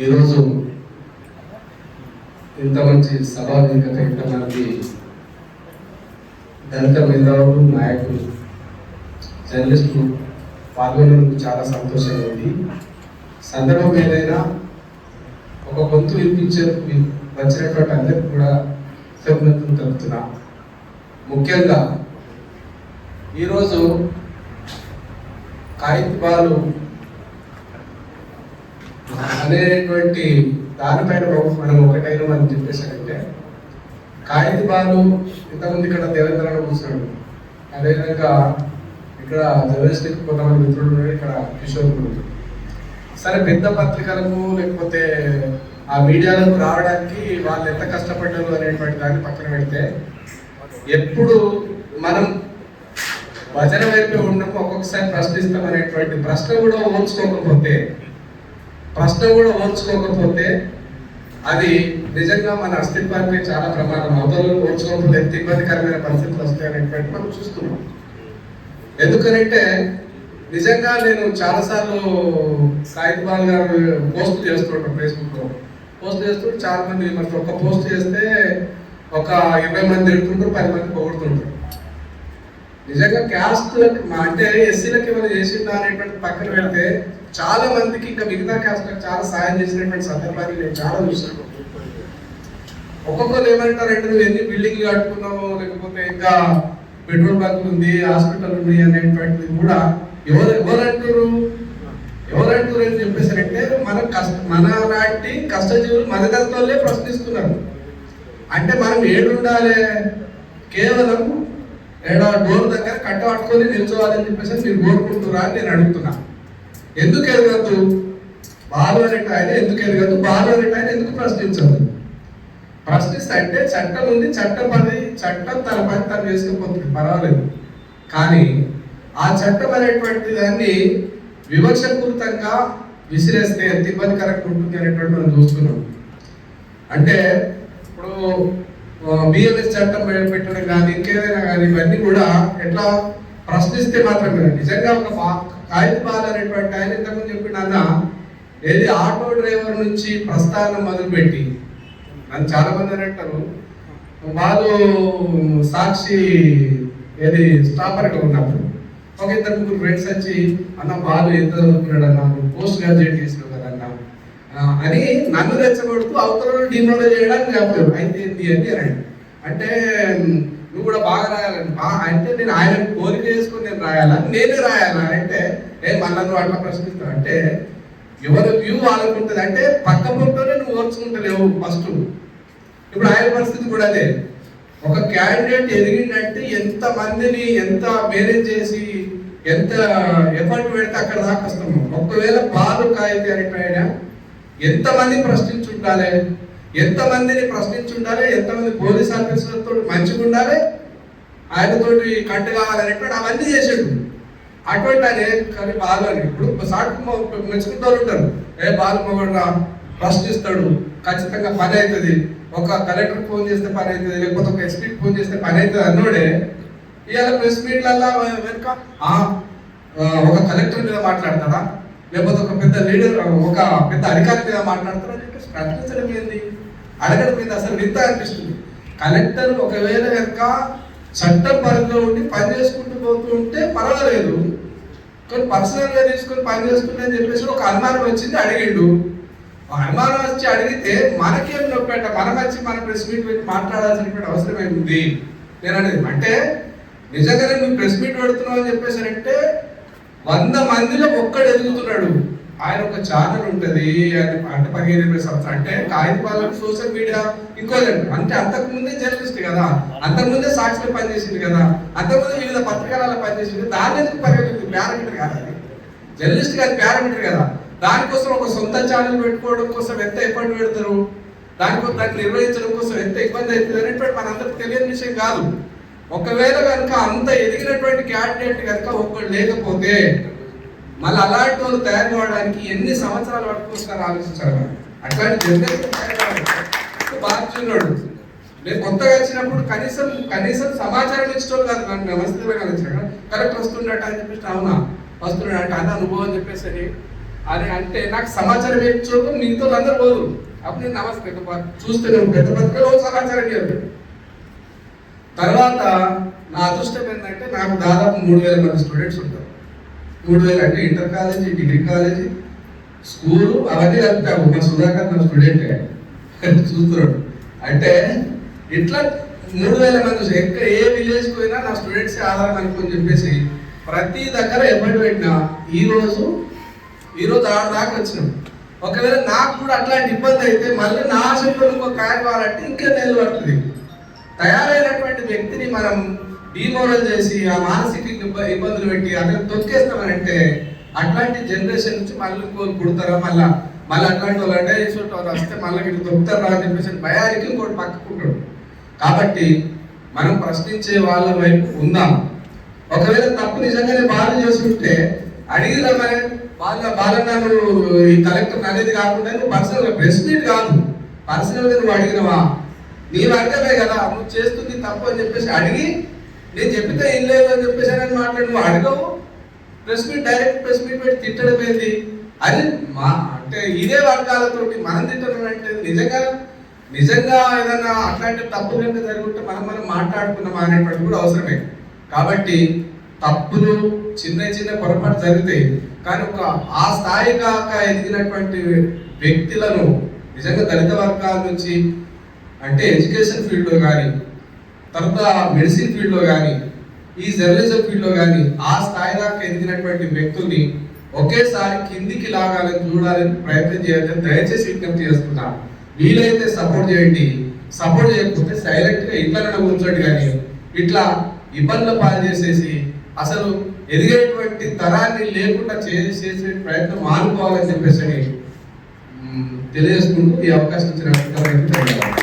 ఈరోజు ఇంత మంచి సభావేదిక కార్యక్రమానికి దళిత మేధావులు నాయకులు జర్నలిస్టులు పాల్గొనేందుకు చాలా సంతోషంగా ఉంది సందర్భం ఏదైనా ఒక గొంతు వినిపించే వచ్చినటువంటి అందరికి కూడా కృతజ్ఞతలు తెలుపుతున్నా. ముఖ్యంగా ఈరోజు కాగితాలు అనేటువంటి దానిపైన మనం ఒకటైన మనం చెప్పేసారంటే కాగితబాలు ఇంతకుముందు ఇక్కడ దేవేంద్ర కూర్చున్నాడు. అదేవిధంగా ఇక్కడ జర్నలిస్టిక్ కొంతమంది మిత్రులు ఇక్కడ కిషోర్ కూడా సరే పెద్ద పత్రికలకు లేకపోతే ఆ మీడియాలకు రావడానికి వాళ్ళు ఎంత కష్టపడ్డారు అనేటువంటి దాన్ని పక్కన పెడితే ఎప్పుడు మనం భజన వైపు ఉండము ఒక్కొక్కసారి ప్రశ్నిస్తాం అనేటువంటి ప్రశ్న కూడా ఓర్చుకోకపోతే ప్రశ్న కూడా ఓర్చుకోకపోతే అది నిజంగా మన అస్తిత్వానికి చాలా ప్రమాదం. అవతలను ఓర్చుకోకపోతే ఎంత ఇబ్బందికరమైన పరిస్థితులు వస్తాయనేటువంటి మనం చూస్తున్నాం. ఎందుకనంటే నిజంగా నేను చాలాసార్లు సాయిబాల్ గారు పోస్ట్ చేస్తుంటాను ఫేస్బుక్లో. పోస్ట్ చేస్తుంటే చాలా మంది మరి ఒక పోస్ట్ చేస్తే ఒక ఇరవై మంది తింటుంటారు పది మంది పొగుడుతుంటారు. నిజంగా క్యాస్ట్ అంటే ఎస్సీలకి ఏమైనా చేసిందా అనేటువంటి పక్కన పెడితే చాలా మందికి ఇంకా మిగతా క్యాస్ట్ చాలా సాయం చేసినటువంటి సందర్భాన్ని నేను చాలా చూసాను ఒక్కొక్కరు ఏమంటారంటే నువ్వు ఎన్ని బిల్డింగ్లు కట్టుకున్నావు లేకపోతే ఇంకా పెట్రోల్ బంక్ ఉంది హాస్పిటల్ ఉంది అనేటువంటిది కూడా ఎవరు ఎవరంటారు ఎవరంటారు అని చెప్పేసారంటే మన కష్ట మన లాంటి కష్టజీవులు దగ్గరతోనే ప్రశ్నిస్తున్నారు. అంటే మనం ఏడుండాలి? కేవలం ఏడా డోర్ దగ్గర కట్ట పట్టుకొని నిల్చోవాలని చెప్పేసి మీరు కోరుకుంటున్నారా అని నేను అడుగుతున్నా. ఎందుకు ఎదగద్దు బాలు అనేట ఆయన ఎందుకు ఎదగద్దు బాలు అనేట ఆయన ఎందుకు ప్రశ్నించదు? ప్రశ్నిస్తే అంటే చట్టం ఉంది చట్టం పని చట్టం తన పని తను చేసుకుపోతుంది పర్వాలేదు. కానీ ఆ చట్టం అనేటువంటి దాన్ని వివక్షపూరితంగా విసిరేస్తే ఎంత ఇబ్బందికరంగా ఉంటుంది అనేటువంటి మనం చూస్తున్నాం. అంటే ఇప్పుడు బిఎల్ఎస్ చట్టం పెట్టడం కానీ ఇంకేదైనా కానీ ఇవన్నీ కూడా ఎట్లా ప్రశ్నిస్తే మాత్రమే నిజంగా ఒక బా- కాగిత అనేటువంటి ఆయన ఇంతకుముందు చెప్పిన అన్న ఏది ఆటో డ్రైవర్ నుంచి ప్రస్థానం మొదలుపెట్టి నన్ను చాలా మంది అని అంటారు వాళ్ళు సాక్షి ఏది స్టాపర్గా ఉన్నప్పుడు ఒక ఇద్దరు ముగ్గురు ఫ్రెండ్స్ వచ్చి అన్న బాలు ఎంత చదువుకున్నాడు అన్న పోస్ట్ గ్రాడ్యుయేట్ చేసిన అని నన్ను రెచ్చగొడుతూ అవతల డిమోడ్ చేయడానికి చెప్తారు అయితే ఏంటి అంటే అంటే నువ్వు కూడా బాగా రాయాలని అంటే నేను ఆయన కోరిక చేసుకుని నేను రాయాలా? నేనే రాయాలా? అంటే ఏ మళ్ళా నువ్వు అట్లా ప్రశ్నిస్తావు? అంటే ఎవరి వ్యూ వాళ్ళకు ఉంటుంది. అంటే పక్క పొట్టనే నువ్వు ఓర్చుకుంటలేవు ఫస్ట్. ఇప్పుడు ఆయన పరిస్థితి కూడా అదే. ఒక క్యాండిడేట్ ఎదిగిందంటే ఎంత మందిని ఎంత మేనేజ్ చేసి ఎంత ఎఫర్ట్ పెడితే అక్కడ దాకా వస్తాము. ఒకవేళ బాలు కాయితే అనేటైనా ఎంతమంది ప్రశ్నించుండాలి? ఎంతమందిని ప్రశ్నించుండాలి? ఎంతమంది పోలీస్ ఆఫీసర్తో మంచిగా ఉండాలి ఆయనతోటి కట్టు కావాలనేటువంటి అవన్నీ చేసాడు. అటువంటి ఆయన కానీ బాలు ఇప్పుడు సాటు మెచ్చుకుంటూ ఉంటారు. ఏ బాలు మొగడు ప్రశ్నిస్తాడు. ఖచ్చితంగా పని అవుతుంది ఒక కలెక్టర్ ఫోన్ చేస్తే పని అవుతుంది లేకపోతే ఒక ఎస్పీకి ఫోన్ చేస్తే పని అవుతుంది అన్నోడే. ఇవాళ ప్రెస్ మీట్లల్లా వెనుక? ఒక కలెక్టర్ మీద మాట్లాడతాడా? లేకపోతే ఒక పెద్ద లీడర్ ఒక పెద్ద అధికారి మీద మాట్లాడతాడా అని చెప్పేసి ప్రకటించడం ఏంది? అడగడం మీద అసలు వింత అనిపిస్తుంది. కలెక్టర్ ఒకవేళ కనుక చట్టం పరిధిలో ఉండి పని చేసుకుంటూ పోతూ ఉంటే పర్వాలేదు. కానీ పర్సనల్గా తీసుకొని పని చేసుకుంటే అని చెప్పేసి ఒక అనుమానం వచ్చింది అడిగిండు. ఆ అనుమానం వచ్చి అడిగితే మనకేం నొప్పేట మనం వచ్చి మన ప్రెస్ మీట్ పెట్టి మాట్లాడాల్సినటువంటి అవసరం ఏముంది? నేను అనేది అంటే నిజంగానే నువ్వు ప్రెస్ మీట్ పెడుతున్నావు అని చెప్పేసి అంటే వంద మందిలో ఒక్కడు ఎదుగుతున్నాడు. ఆయన ఒక ఛానల్ ఉంటుంది. అంటే పదిహేను ఇరవై సంవత్సరం అంటే కాగితపాలకు సోషల్ మీడియా ఇంకోదండి అంటే అంతకుముందే జర్నలిస్ట్ కదా. అంతకు ముందే సాక్షిలో పనిచేసింది కదా. అంతకుముందే వివిధ పత్రికలలో పనిచేసింది. దాని ఎందుకు పరిగణించింది పారామీటర్ కదా అది. జర్నలిస్ట్ కాదు పారామీటర్ కదా. దానికోసం ఒక సొంత ఛానల్ పెట్టుకోవడం కోసం ఎంత ఎఫర్ట్ పెడతారు? దానికోసం దాన్ని నిర్వహించడం కోసం ఎంత ఇబ్బంది అవుతుంది అనేటువంటి మనందరికి తెలియని విషయం కాదు. ఒకవేళ కనుక అంత ఎదిగినటువంటి క్యాండిడేట్ కనుక ఒక్కడు లేకపోతే మళ్ళీ అలాంటి వాళ్ళు తయారు కావడానికి ఎన్ని సంవత్సరాలు పట్టుకొస్తారు ఆలోచించాలి అట్లాంటి జనరేషన్ బాగా చూడాడు నేను కొత్తగా వచ్చినప్పుడు కనీసం కనీసం సమాచారం ఇచ్చడం కాదు నన్ను నమస్తే కలిసిన కరెక్ట్ వస్తుండట అని చెప్పేసి అవునా? వస్తున్నాడు. అంటే అన్న అనుభవం అని చెప్పేసి అని. అంటే నాకు సమాచారం ఇచ్చోకు మీతో అందరూ పోదు. అప్పుడు నేను నమస్తే. పెద్ద చూస్తే పెద్ద పత్రికలో సమాచారం ఇవ్వదు తర్వాత నా అదృష్టం ఏంటంటే నాకు దాదాపు మూడు వేల మంది స్టూడెంట్స్ ఉంటారు. మూడు వేలు అంటే inter college degree college school అవన్నీ కలిపాము మా సుధాకర్ నా స్టూడెంటే చూస్తున్నాడు. అంటే ఇట్లా మూడు వేల మంది ఎక్కడ ఏ విలేజ్ పోయినా నా స్టూడెంట్స్ ఆధారం అనుకుని చెప్పేసి ప్రతి దగ్గర ఎప్పటి పెట్టినా ఈరోజు ఈరోజు ఆరు దాకా వచ్చినాం. ఒకవేళ నాకు కూడా అట్లాంటి ఇబ్బంది అయితే మళ్ళీ నా ఆశలో ఒక కాయ కావాలంటే ఇంకా నెలలు పడుతుంది. తయారైనటువంటి వ్యక్తిని మనం డిమోరల్ చేసి ఆ మానసిక ఇబ్బందులు పెట్టి అతను తొక్కేస్తామనంటే అట్లాంటి జనరేషన్ నుంచి మళ్ళీ ఇంకోటి పుడతారా? మళ్ళా మళ్ళీ అట్లాంటి వాళ్ళు అంటే వాళ్ళు వస్తే మళ్ళీ ఇటు తొక్కుతారా అని చెప్పేసి భయానికి ఇంకోటి పక్కకుంటాడు కాబట్టి మనం ప్రశ్నించే వాళ్ళ వైపు ఉందాం. ఒకవేళ తప్పు నిజంగానే బాధ చేస్తుంటే అడిగి రమ్మని వాళ్ళ బాలన్న నువ్వు ఈ కలెక్టర్ అనేది కాకుండా నువ్వు పర్సనల్ ప్రెసిడెంట్ కాదు. పర్సనల్గా నువ్వు అడిగినవా? నీవు అడగలే కదా నువ్వు చేస్తుంది తప్పు అని చెప్పేసి అడిగి నేను చెప్పితే ఏం లేదు అని చెప్పేసి అని మాట్లాడి నువ్వు అడగవు. Press meet direct press meet పెట్టి తిట్టడం ఏంది? అది మా అంటే ఇదే వర్గాలతోటి మనం తిట్టడం అంటే నిజంగా నిజంగా ఏదైనా అట్లాంటి తప్పు కనుక జరుగుతుంటే మనం మనం మాట్లాడుకున్నాం అనేటువంటి కూడా అవసరమే. కాబట్టి తప్పులు చిన్న చిన్న పొరపాటు జరుగుతాయి. కానీ ఒక ఆ స్థాయి కాక ఎదిగినటువంటి వ్యక్తులను నిజంగా దళిత వర్గాల నుంచి అంటే ఎడ్యుకేషన్ ఫీల్డ్లో కానీ తర్వాత మెడిసిన్ ఫీల్డ్లో కానీ ఈ జర్నలిజం ఫీల్డ్లో కానీ ఆ స్థాయి దాకా ఎదిగినటువంటి వ్యక్తుల్ని ఒకేసారి కిందికి లాగాలని చూడాలని ప్రయత్నం చేయాలని దయచేసి విజ్ఞప్తి చేస్తున్నా. వీలైతే సపోర్ట్ చేయండి. సపోర్ట్ చేయకపోతే సైలెంట్గా ఇంట్లోనే కూర్చోండి కానీ ఇట్లా ఇబ్బందులు పాలు చేసేసి అసలు ఎదిగేటువంటి తరాన్ని లేకుండా చేసే ప్రయత్నం మానుకోవాలని చెప్పేసి అని, తెలియజేసుకుంటూ ఈ అవకాశం ఇచ్చినట్టు